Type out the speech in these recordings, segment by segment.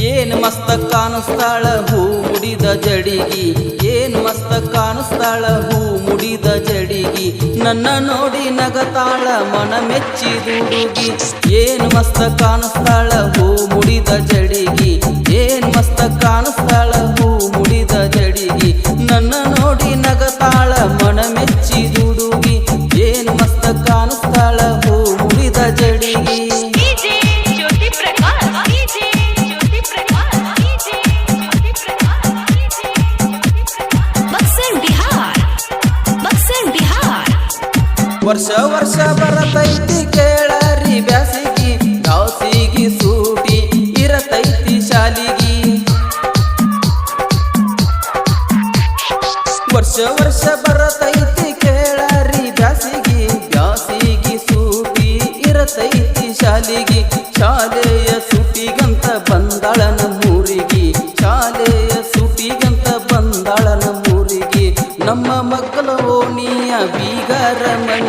ಏನ್ ಮಸ್ತ ಕಾಣಿಸ್ತಾಳ ಹೂ ಮುಡಿದ ಜಡಿಗಿ? ಏನ್ ಮಸ್ತ ಕಾಣಿಸ್ತಾಳ ಹೂ ಮುಡಿದ ಜಡಿಗಿ? ನನ್ನ ನೋಡಿ ನಗತಾಳ ಮನ ಮೆಚ್ಚಿ ಹುಡುಗಿ. ಏನ್ ಮಸ್ತ ಕಾಣಿಸ್ತಾಳ ಹೂ ಮುಡಿದ ಜಡಿಗಿ? ಏನ್ ಮಸ್ತ ಕಾಣಿಸ್ತಾಳ ಹೂ ವರ್ಷ ವರ್ಷ ಬರತೈತಿ ಕೇಳರಿ ಬ್ಯಾಸಿಗಿ. ದಾಸಿಗಿ ಸೂಟಿ ಇರತೈತಿ ಶಾಲಿಗಿ. ವರ್ಷ ವರ್ಷ ಬರತೈತಿ ಕೇಳರಿ ಬ್ಯಾಸಿಗಿ. ಬ್ಯಾಸಿಗಿ ಸೂಟಿ ಇರತೈತಿ ಶಾಲಿಗಿ. ಶಾಲೆಯ ಸೂಟಿಗಂತ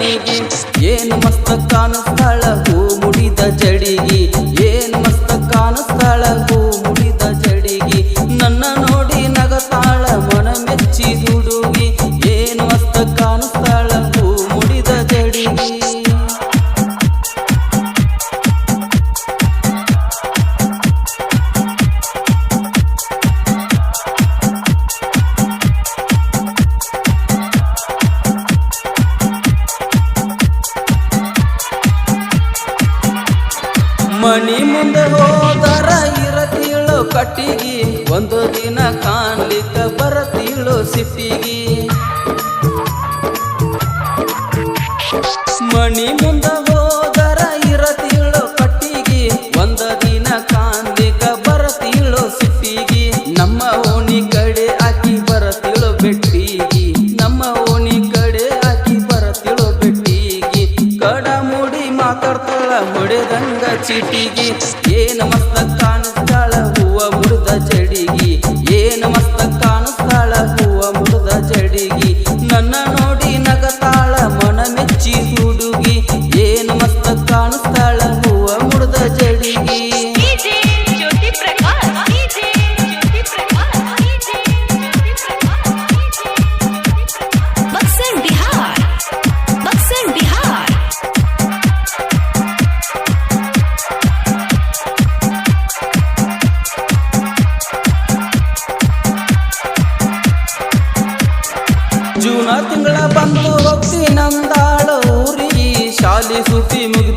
ಮನೆಗೆ ಏನು ಮಸ್ತ ಕಾಣಿಸ್ತಾಳ ಹೂ ಮುಡಿದ ಜಡಿಗಿ. ಮುಂದೆ ಹೋದರ ಇರತಿಳು ಕಟ್ಟಿಗಿ ಒಂದು ದಿನ ಕಾಣ್ಲಿಕ್ಕ ಬರತಿಳು ಸಿಟ್ಟಿಗಿ.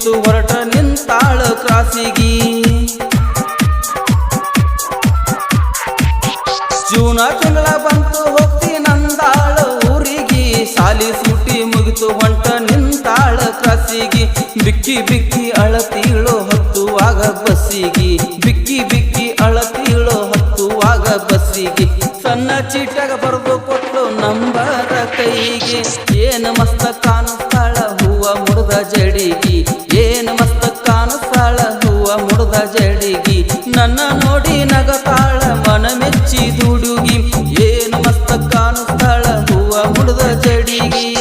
ಮುಗಿತು ಹೊರಟ ನಿಂತಾಳ ಕ್ರಾಸಿಗಿ. ಜೂನ ತಿಂಗಳ ಬಂತು ಹೋಗ್ತಿ ನಂದಾಳ ಊರಿಗೆ. ಸಾಲಿ ಸೂಟಿ ಮುಗಿತು ಹೊಂಟ ನಿಂತಾಳ ಕ್ರಾಸಿಗಿ. ಬಿಕ್ಕಿ ಬಿಕ್ಕಿ ಅಳತೀಳೋ ಹತ್ತುವಾಗ ಬಸ್ಸಿಗಿ. ಬಿಕ್ಕಿ ಬಿಕ್ಕಿ ಅಳತೀಳೋ ಹತ್ತುವಾಗ ಬಸ್ಸಿಗೆ. ಸಣ್ಣ ಚೀಟಾಗ ಬರೆದು ಕೊಟ್ಟು ನಂಬರ ಕೈಗೆ. ಏನು ಮಸ್ತ ಕಾಣಿಸ್ತಾಳ ಹೂವ ಮುರಿದ ಜಡಿಗಿ. ಜಡಿಗಿ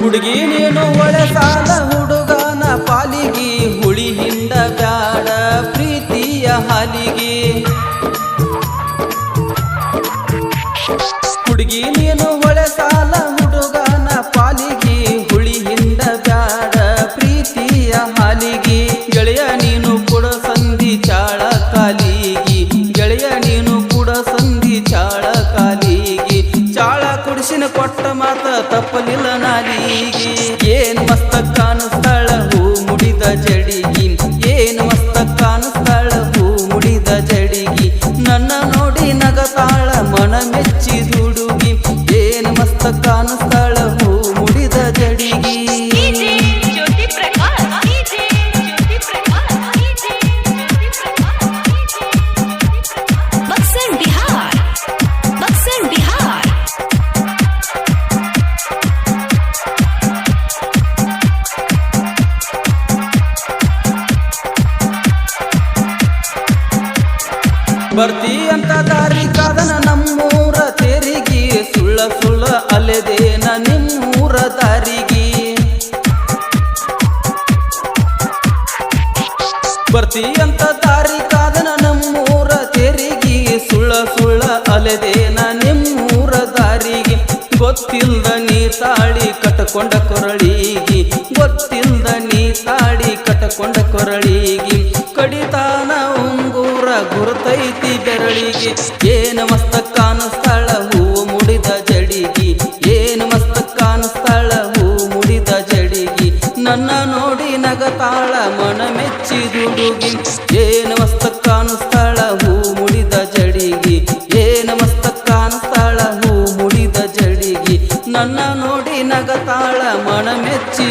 ಹುಡುಗಿ ನೀನು ಒಳೆ ಹುಡುಗನ ಪಾಲಿಗೆ ಹುಳಿ ಹಿಂಡ ಬ್ಯಾಡ ಪ್ರೀತಿಯ ಹಾಲಿಗೆ. ಮಾತ ತಪ್ಪಲಿಲ್ಲ ನಾಲಿಗೆ ಅಲೆದೇನ ನಿಮ್ಮೂರ ದಾರಿಗೆ. ಬರ್ತೀಯಂತ ದಾರಿ ಕಾದ ನಮ್ಮೂರ ತೆರಿಗೆ. ಸುಳ್ಳ ಸುಳ್ಳ ಅಲೆದೇನ ನಿಮ್ಮೂರ ದಾರಿಗೆ. ಗೊತ್ತಿಲ್ದ ನೀ ತಾಳಿ ಕಟ್ಕೊಂಡ ಕೊರಳಿಗಿ. ಗೊತ್ತಿಲ್ದ ನೀ ತಾಳಿ ಕಟ್ಕೊಂಡ ಕೊರಳಿಗಿ. ಕಡಿತಾನ ಉಂಗೂರ ಗುರುತೈತಿ ಬೆರಳಿಗೆ. ಏನ ಮಸ್ತ ಮೆಚ್ಚಿ ದುಡುಗಿ ಏನ ಮಸ್ತ ಕಾಣಿಸ್ತಾಳ ಹೂ ಮುಡಿದ ಜಡಿಗಿ. ಏನ ಮಸ್ತ ಕಾಣಿಸ್ತಾಳ ಹೂ ಮುಡಿದ ಜಡಿಗಿ. ನನ್ನ ನೋಡಿ ನಗತಾಳ ಮನ ಮೆಚ್ಚಿ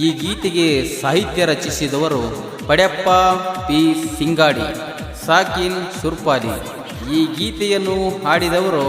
ಈ ಗೀತೆಗೆ ಸಾಹಿತ್ಯ ರಚಿಸಿದವರು ಪಡೆಪ್ಪ ಪಿ ಸಿಂಗಾಡಿ, ಸಾಕಿನ್ ಸುರ್ಪಾರಿ ಈ ಗೀತೆಯನ್ನು ಹಾಡಿದವರು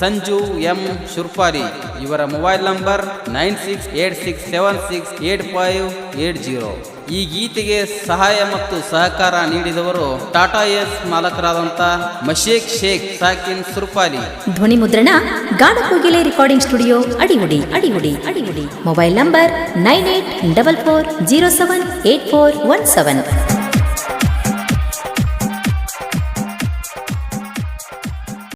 ಸಂಜು ಎಂ ಶುರ್ಪಾರಿ ಇವರ mobile number nine six eight six seven six eight five eight zero. ಈ ಗೀತೆಗೆ ಸಹಾಯ ಮತ್ತು ಸಹಕಾರ ನೀಡಿದವರು ಟಾಟಾ ಎಸ್ ಮಾಲಕರಾದಂಥ ಮಶೇಕ್ ಶೇಖ್ ಸಾಕಿನ್ ಸುರ್ಪಾಲಿ. ಧ್ವನಿ ಮುದ್ರಣ Ganakogile recording studio Adigudi Adigudi Adigudi. Mobile number nine eight double four zero seven eight four one seven